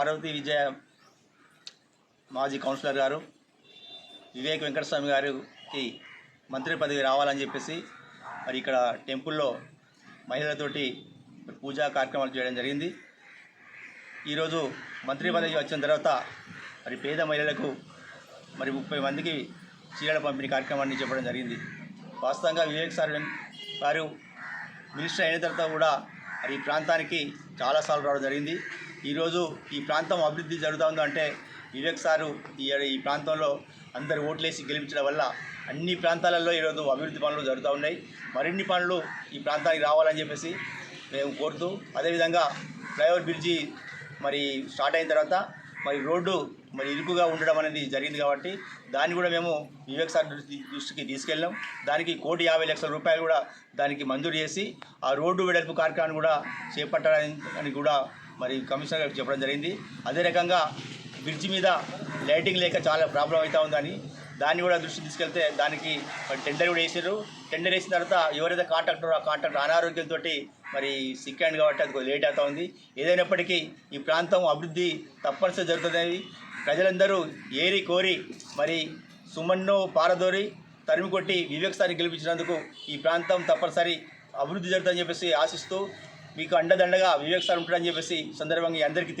పార్వతి విజయ మాజీ కౌన్సిలర్ గారు వివేక్ వెంకటస్వామి గారికి మంత్రి పదవి రావాలని చెప్పేసి మరి ఇక్కడ టెంపుల్లో మహిళలతోటి పూజా కార్యక్రమాలు చేయడం జరిగింది. ఈరోజు మంత్రి పదవి వచ్చిన తర్వాత మరి పేద మహిళలకు మరి ముప్పై మందికి చీరల పంపిణీ కార్యక్రమాన్ని చెప్పడం జరిగింది. వాస్తవంగా వివేక్ సార్ గారు మినిస్టర్ అయిన తర్వాత కూడా మరి ఈ ప్రాంతానికి చాలాసార్లు రావడం జరిగింది. ఈరోజు ఈ ప్రాంతం అభివృద్ధి జరుగుతుందో అంటే వివేక్ సారు ఈ ఈ ప్రాంతంలో అందరు ఓట్లేసి గెలిపించడం వల్ల అన్ని ప్రాంతాలలో ఈరోజు అభివృద్ధి పనులు జరుగుతూ ఉన్నాయి. మరిన్ని పనులు ఈ ప్రాంతానికి రావాలని చెప్పేసి మేము కోరుతూ అదేవిధంగా ఫ్లైఓవర్ బ్రిడ్జి మరి స్టార్ట్ అయిన తర్వాత మరి రోడ్డు మరి ఇరుకుగా ఉండడం అనేది జరిగింది కాబట్టి దాన్ని కూడా మేము వివేక్ సార్ దృష్టి- దృష్టికి తీసుకెళ్ళాం. దానికి కోటి యాభై లక్షల రూపాయలు కూడా దానికి మంజూరు చేసి ఆ రోడ్డు వెడల్పు కార్యక్రమాన్ని కూడా చేపట్టడానికి కూడా మరి కమిషనర్ గారికి చెప్పడం జరిగింది. అదే రకంగా బ్రిడ్జి మీద లైటింగ్ లేక చాలా ప్రాబ్లం అవుతూ ఉందని దాన్ని కూడా దృష్టి తీసుకెళ్తే దానికి టెండర్ కూడా వేసారు టెండర్ వేసిన తర్వాత ఎవరైతే కాంట్రాక్టర్ ఆ కాంట్రాక్టర్ అనారోగ్యంతో మరి సిక్ కాబట్టి అది కొద్దిగా లేట్ అవుతా ఉంది. ఏదైనప్పటికీ ఈ ప్రాంతం అభివృద్ధి తప్పనిసరి జరుగుతుంది. ప్రజలందరూ ఏరి కోరి మరి సుమన్ను పారదోరి తరిమి కొట్టి వివేక్ గెలిపించినందుకు ఈ ప్రాంతం తప్పనిసరి అభివృద్ధి జరుగుతుందని చెప్పేసి ఆశిస్తూ మీకు అండదండగా వివేక్ సార్ ఉంటాడని చెప్పేసి సందర్భంగా అందరికీ